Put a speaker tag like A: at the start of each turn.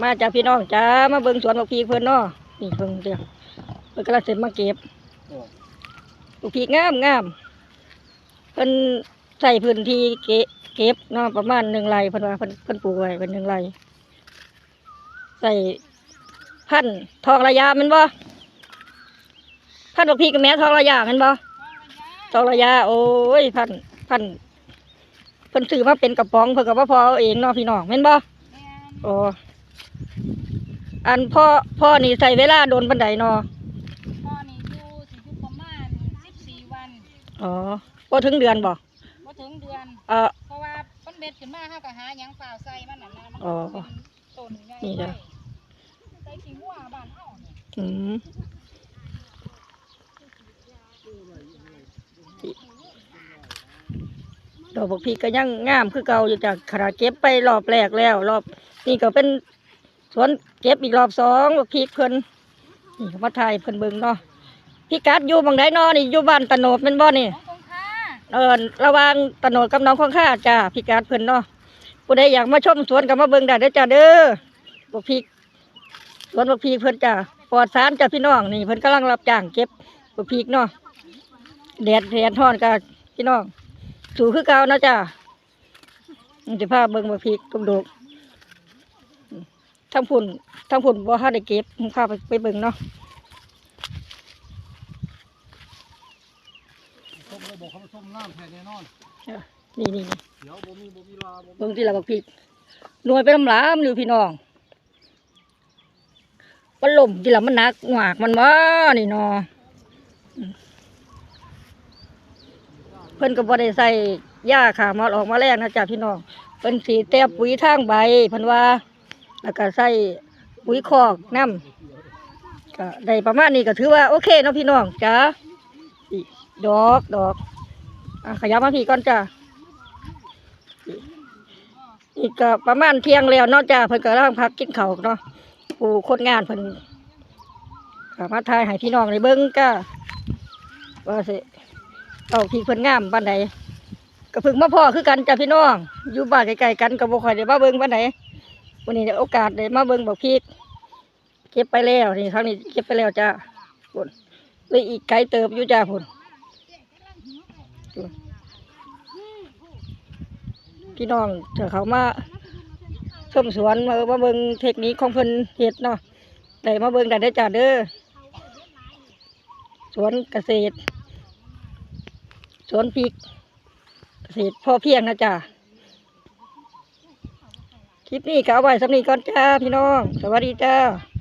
A: มาจากพี่น้องจ้ามาเบิ่งสวนบักพีกเพิ่นเนาะนี่เพิ่นเดียวเพิ่นกำลังเสร็จมาเก็บ
B: โอ้
A: บักพีกงามงามเพิ่นใส่พื้นที่เก็บเก็บเนาะประมาณหนึ่งไร่เพิ่นว่าเพิ่นเพิ่นปลูกไว้เป็นหนึ่งไร่ใส่พันธุ์ทองระยะแมันบ่พันธุ์บักพีกกับแม่ทองระยะแมันบ่ทองระยะโอ้ยพันธุ์พันธุ์เพิ่นซื้อมาเป็นกระป๋องเพิ่นก็บ่พอเอาเองเนาะพี่น้องแม่นบ่โอ้ อันพ่อพ่อนี่ใส่เวลาโดนปันไดเนอ
C: พ่อนี่อยู่สิอยู่ประมาณ14วัน
A: อ๋อพอถึงเดือนบ่
C: บ่ถึงเดือน
A: เออ
C: เพราะว่ามันเบ็ดขึ้นมาเฮาก็หาหยังฝ่าวใส่มันน่ะนะมัน
A: อ๋อ
C: เป็นต้นใหญ่
A: นี่จ้ะ
C: ใส่ขี้งัวบ้านเฮาเนี่ย
A: อืมดอกบักพีก็ยังงามคือเก่าอยู่จากขนาดเก็บไปรอบแรกแล้ว รอบนี่ก็เป็น สวนเก็บอีกรอบสองบักพีเพิ่นนี่มาถ่ายเพิ่นเบิ่งเนาะพี่กัดอยู่บังไดเนอนี่อยู่บ้านตะโนดเป็นบ่นี่
C: ของตรงค่า
A: เออระหวังตะโนดกับน้องของข้าจ้าพี่การดเพิ่นเนาะผู้ใดอยากมาชมสวนก็มาเบิ่งได้เด้อจ้าเด้อบักพริกสวนบักพริกเพิ่นจ้าปลอดสารจ้าพี่น้องนี่เพิ่นกำลังรับจ้างเก็บบักพริกเนาะแดดแดดร้อนก็พี่น้องสูคือเก่านะจ้ามันจะพาเบิ่งบักพริกตุ่มดก ทั้งพุ่นทั้งพุ่นบ่ทันได้เก็บผมพาไปไปเบิ่งเนาะ
B: ส้มเลยบอกเขาว่าส้มน้ำแท้แน่นอน
A: เออนี่นี่นี่
B: เดี๋ยวบ่มีบ่มีลาบ่มี
A: เบิ่งที่ละบักพริกหน่วยไปลำหลามอยู่พี่น้องมันล่มที่ละมันหนักหวากมันว่านี่เนออืมเพิ่นก็บ่ได้ใส่หญ้าขามาออกมาแรงนะจ๊ะพี่น้องเพิ่นสีแต่ปุ๋ยทางใบเพิ่นว่า แล้วก็ใส่ปุ๋ยคอกน้ำก็ได้ประมาณนี้ก็ถือว่าโอเคเนาะพี่น้องจ้าดอกดอกอขยับมาพี่ก่อนจ้าอีกก็ประมาณเที่ยงแล้วนอกจากเพิ่นก็ร่างพักกินเขาเนาะผู้คนงานเพิ่นก็มาทายให้พี่น้องในเบิ้งก็ว่าสิเอาพี่เพิ่นงามบ้านใดก็เพิ่งมาพ่อคือกันจ้ะพี่น้องอยู่บ้านใกลๆกันก็บ่ค่อยได้มาเบิ้งบ้านไหน วันนี้ได้โอกาสได้มาเบิ้งบอกพี่เก็บไปแล้วนี่ครั้งนี้เก็บไปแล้วจ้าพุ่นเลยอีกไกลเติบอยู่จ้าพุ่นพุ่นพี่น้องเถอะเขามาชมสวนมามาเบิ่งเทคนิคของเพิ่นเฮ็ดเนาะได้มาเบิ่งได้เด้จ้าเด้อสวนเกษตร สวนพริก เกษตรพอเพียงนะจ้า คลิปนี้ก็เอาไว้สำนีก่อนจ้าพี่น้อง สวัสดีจ้า